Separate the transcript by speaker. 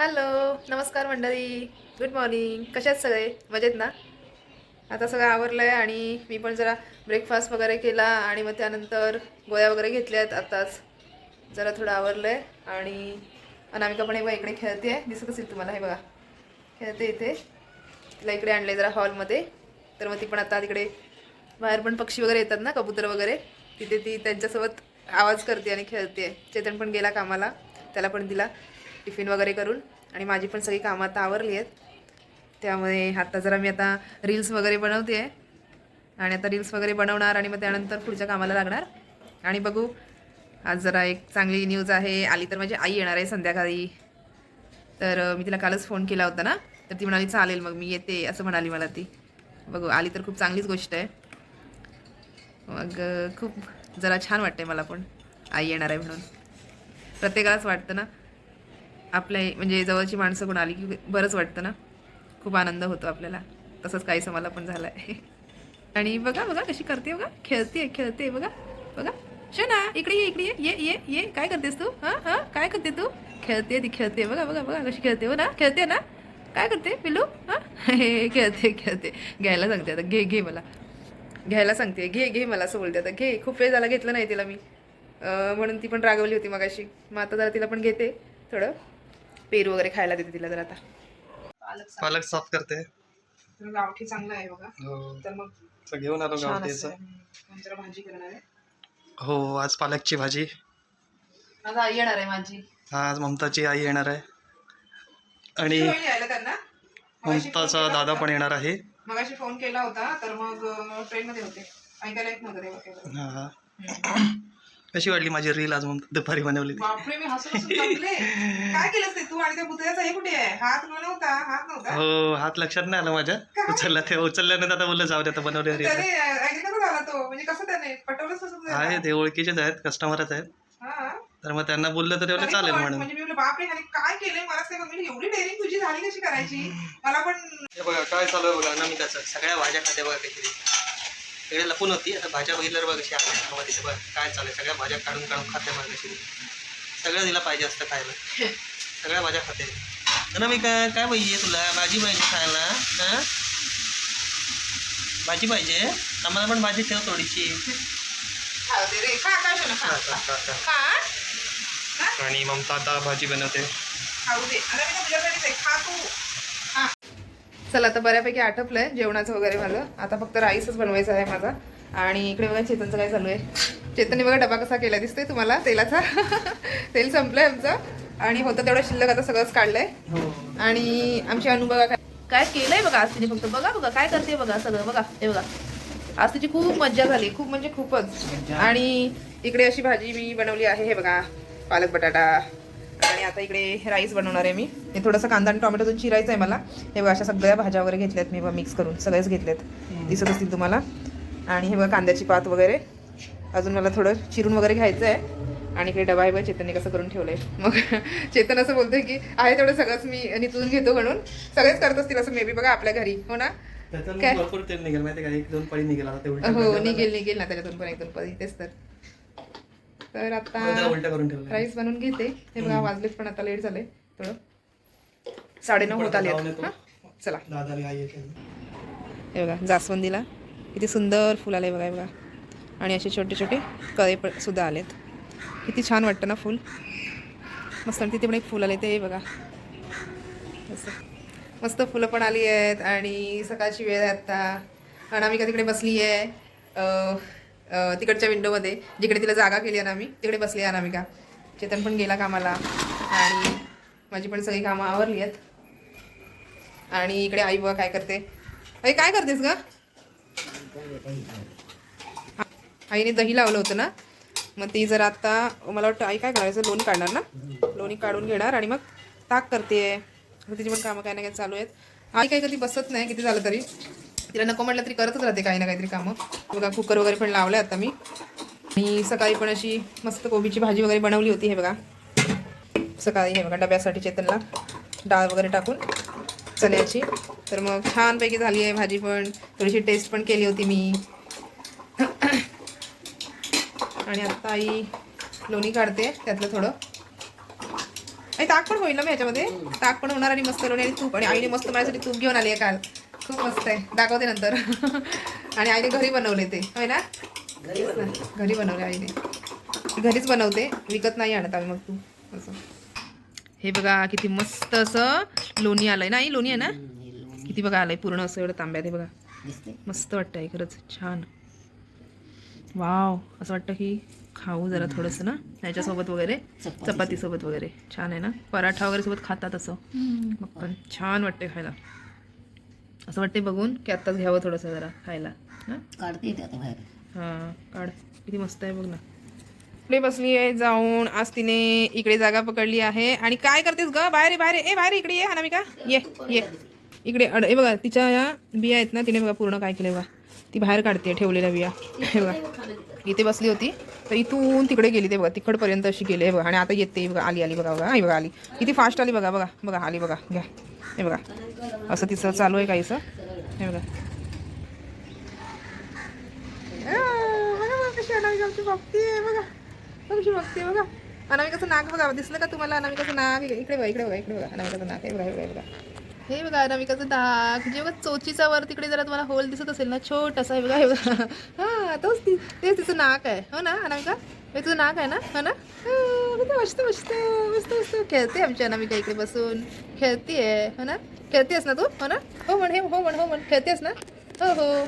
Speaker 1: Hello नमस्कार मंडळी. Good morning कशात सगळे? मजेत ना? आता सगळं आवरलं आहे आणि मी पण जरा ब्रेकफास्ट वगैरे केला आणि मग त्यानंतर गोळ्या वगैरे घेतल्या आहेत आत्ताच जरा थोडं आवरलं आहे आणि अनामिका पण हे बघा इकडे खेळते आहे दिसत असेल तुम्हाला हे बघा. खेळते इथे. तिला इकडे आणले जरा हॉलमध्ये. तर मग ती पण आता तिकडे बाहेर पण पक्षी वगैरे येतात ना कबूतर वगैरे. तिथे ती त्यांच्यासोबत आवाज करते आणि खेळते चेतन पण गेला कामाला. त्याला पण दिला. टिफिन वगैरे करून. आणि माझी पण सगळी कामं आता आवरली आहेत. त्यामुळे आता जरा मी आता रील्स वगैरे बनवते आहे आणि आता रील्स वगैरे बनवणार आणि मग त्यानंतर पुढच्या कामाला लागणार. आणि बघू आज जरा एक चांगली न्यूज आहे. आली तर माझी आई येणार आहे संध्याकाळी. तर मी तिला कालच फोन केला होता ना? तर ती म्हणाली चालेल मग मी येते असं म्हणाली मला ती. बघू आली तर खूप चांगलीच गोष्ट आहे. मग खूप जरा छान वाटते मला पण. आई येणार आहे म्हणून. प्रत्येकालाच वाटतं ना? आपल्या म्हणजे जवळची माणसं कोण आली की बरंच वाटतं ना? खूप आनंद होतो आपल्याला. तसंच काहीसं मला पण झालं आहे आणि बघा बघा कशी करते बघा. खेळते खेळते बघा. बघा. शना इकडे ये इकडे ये. ये ये ये. काय करतेस तू? हां हां? काय करते तू? खेळते ती खेळते. बघा बघा बघा कशी खेळते हो ना? खेळते ना? काय करते पिलू हां? हे खेळते खेळते. घ्यायला सांगते आता. घे घे मला. घ्यायला सांगते. घे घे मला असं बोलते आता. घे. खूप वेळ झाला घेतलं नाही तिला मी. म्हणून ती पण रागवली होती मगाशी. मग आता जरा तिला पण घेते थोडं. पेरू वगैरे खायला देते तिला जरा आता. पालक
Speaker 2: पालक साफ करते.
Speaker 1: गावठी चांगला आहे बघा.
Speaker 2: हो.
Speaker 1: तर मग
Speaker 2: घेऊन आलो गावठीचं
Speaker 1: भाजी करणार आहे.
Speaker 2: हो आज पालकची भाजी.
Speaker 1: माझा आई येणार आहे माझी.
Speaker 2: आज ममताची आई येणार आहे. आणि ममताचा दादा. पण येणार आहे.
Speaker 1: मगाशी फोन केला होता तर मग ट्रेन मध्ये होते. ऐकायला येत नव्हतं
Speaker 2: कशी वाटली माझी रील आज ममता दुपारी बनवली
Speaker 1: बापरे मी हसून हसून संपले काय केलंस ते? तू आणि त्या पुतळ्याचा हे कुठे आहे? हात नव्हता? हात नव्हता?
Speaker 2: हो हात लक्षात नाही आलं माझ्या. उचलला ते उचलल्यानंतर आता बोललं जाऊ दे आता बनवली रील
Speaker 1: त्याने ऐकलं कसं झाला तो? म्हणजे कसं त्याने? पटवलंच कसं तुला?
Speaker 2: आहे ते ओळखीचेच आहेत कस्टमरच आहेत.
Speaker 1: हा.
Speaker 2: तर मग त्यांना बोललं तर तेवढं
Speaker 1: तरी
Speaker 2: चालेल
Speaker 1: पण
Speaker 2: म्हणून.
Speaker 1: म्हणजे मी म्हणलं बापरे ह्याने काय केलंय? मला काय म्हणजे एवढी डेअरिंग तुझी झाली कशी करायची? मला पण
Speaker 2: हे बघा काय चालू आहे बघा अनामिकाचं सगळ्या भाज्या खाते बघा कशी इकडे लपून होती. आता भाज्या बघितल्यावर बघा कशी आहे तिथे बघा काय चालू आहे सगळ्या भाज्या काढून काढून खाते बघा कशी. सगळं तिला पाहिजे असतं खायला. सगळ्या भाज्या खाते. अनामिका काय पाहिजे तुला? भाजी पाहिजे खायला. हां भाजी पाहिजे? आम्हाला पण भाजी ठेव थोडीशी.
Speaker 1: काय.
Speaker 2: आणि ममता आता भाजी बनवते.
Speaker 1: मी खा तू चला आता बऱ्यापैकी आटपलंय जेवणाचं वगैरे माझं. आता फक्त राईसच बनवायचा आहे माझा. आणि इकडे बघा चेतनचं काय चालू आहे. चेतनने बघा डबा कसा केला दिसतोय तुम्हाला? तेलाचा. तेल संपलंय आमचं. आणि होतं तेवढं शिल्लक आता सगळंच काढलंय. आणि आमची अनु बघा काय काय केलंय बघा आज तिने फक्त. बघा बघा काय करते बघा सगळं. बघा हे बघा. आज तिची खूप मज्जा झाली. खूप म्हणजे खूपच. आणि इकडे अशी भाजी मी बनवली आहे हे बघा. पालक बटाटा. आणि आता इकडे राईस बनवणार आहे मी. हे थोडंसं कांदा आणि टोमॅटोतून चिरायचं आहे मला. हे बघा अशा सगळ्या भाज्या वगैरे घेतल्यात मी. मिक्स करून सगळेच घेतलेत. दिसत असतील तुम्हाला. आणि हे बघा कांद्याची पात वगैरे. अजून मला थोडं चिरून वगैरे घ्यायचं आहे. आणि इकडे डबा आहे बघा चेतनने कसं करून ठेवलंय. मग चेतन असं बोलतोय की आहे तेवढं सगळंच मी निचून घेतो म्हणून. सगळेच करत असतील असं मे बी बघा आपल्या घरी. हो ना? काय?
Speaker 2: भरपूर तेल निघेल. माहिती का? एक दोन पळी निघेल आता ते उलटं
Speaker 1: हो. निघेल निघेल ना त्याच्यातून पण एक दोन पदी तेच तर. तर आता राईस बनवून घेते. हे बघा वाजलेत पण आता लेट झाले. थोडं. साडेनऊ होत आले. चला. हे बघा जास्वंदीला किती सुंदर फुल आले बघा हे बघा. आणि असे छोटे छोटे कळे पण सुद्धा आलेत. किती छान वाटतं ना फुल. मस्त आणि तिथे पण एक फुल आले ते बघा. मस्त. फुलं पण आली आहेत आणि सकाळची वेळ आहे आत्ता अनामिका तिकडे बसली आहे तिकडच्या विंडोमध्ये जिकडे तिला जागा केली आहे ना आम्ही तिकडे बसली आहे अनामिका चेतन पण गेला कामाला. आणि माझी पण सगळी कामं आवरली आहेत. आणि इकडे आई बघा काय करते? आई काय करतेस ग? आईने दही लावलं होतं ना? मग ती जर आता मला वाटतं आई काय करायचं? लोणी काढणार ना? लोणी काढून घेणार आणि मग ताक करते तिची पण कामं काय ना काय चालू आहेत. आई काही कधी बसत नाही किती झालं तरी. तिला नको म्हटलं तरी करतच राहते काही ना काहीतरी कामं. बघा कुकर वगैरे पण लावलं आता मी. आणि सकाळी पण अशी मस्त कोबीची भाजी वगैरे बनवली होती हे बघा. सकाळी हे बघा डब्यासाठी चेतनला डाळ वगैरे टाकून चण्याची. तर मग छानपैकी झाली आहे भाजी पण. थोडीशी टेस्ट पण केली होती मी. आणि आत्ता आई लोणी काढते त्यातलं थोडं. आई ताक पण होईल ना मी याच्यामध्ये? ताक पण होणार आणि मस्त लोणी आणि तूप. आणि आईने मस्त माझ्यासाठी तूप घेऊन आली आहे काल. खूप मस्त आहे. दाखवते नंतर. आणि आईने घरी बनवले ते. होय ना? घरी बनवले. आईने. घरीच बनवते. विकत नाही आणत आम्ही मग तू. असं. हे बघा किती मस्त असं लोणी आलंय ना आई? लोणी आहे ना? किती बघा आलंय. पूर्ण असं एवढं तांब्यात हे बघा. मस्त वाटतं आहे खरंच. छान. वाव. असं वाटतं की खाऊ जरा थोडंसं ना? त्याच्यासोबत वगैरे.
Speaker 3: चपाती.
Speaker 1: चपातीसोबत वगैरे. छान आहे ना? पराठा वगैरे सोबत खातात असं. मग पण छान वाटते खायला. असं वाटते बघून की आत्ताच घ्यावं थोडंसं जरा खायला. हां?
Speaker 3: काढते ते आता बाहेर.
Speaker 1: हां काढ. किती मस्त आहे बघ ना. इकडे बसली आहे जाऊन. आज तिने इकडे जागा पकडली आहे. आणि काय करतेस ग? बाहेर ये, बाहेर ये. ए बाहेर ये, इकडे ये अनामिका. ये ये. इकडे अड हे बघा तिच्या या बिया आहेत ना तिने बघा पूर्ण काय केलं बघा. ती बाहेर काढते ठेवलेल्या बिया. हे बघा. इथे बसली होती. तर इथून तिकडे गेली ते बघा तिकडपर्यंत अशी गेली. आहे बघा आणि आता येते बघा आली आली बघा बघा आई बघा आली. किती फास्ट आली बघा बघा बघा आली बघा घ्या. हे बघा. असं तिचं चालू आहे काहीसं. हे बघा. बघा कशी अनामिका आमची बघा. कशी बघते बघा. अनामिकाचं नाक बघा दिसलं का तुम्हाला? अनामिकाचं नाक इकडे बघा इकडे बघा इकडे बघा. अनामिकाचं नाक आहे बघा बघा बघा. हे बघा अनामिकाचं नाक जे बघा चोचीचा वर तिकडे जरा तुम्हाला होल दिसत असेल ना छोटासा हे बघा हे बघा. हा तोच ती तेच तिचं नाक आहे. हो ना अनामिका? हे तुझं नाक आहे ना? हो ना? मस्त मस्त मस्त मस्त. खेळते आमची अनामिका इकडे बसून. खेळतीये हो ना? खेळतेस ना तू? हो ना? हो म्हण हे हो म्हण हो म्हण. खेळतेस ना? हो हो.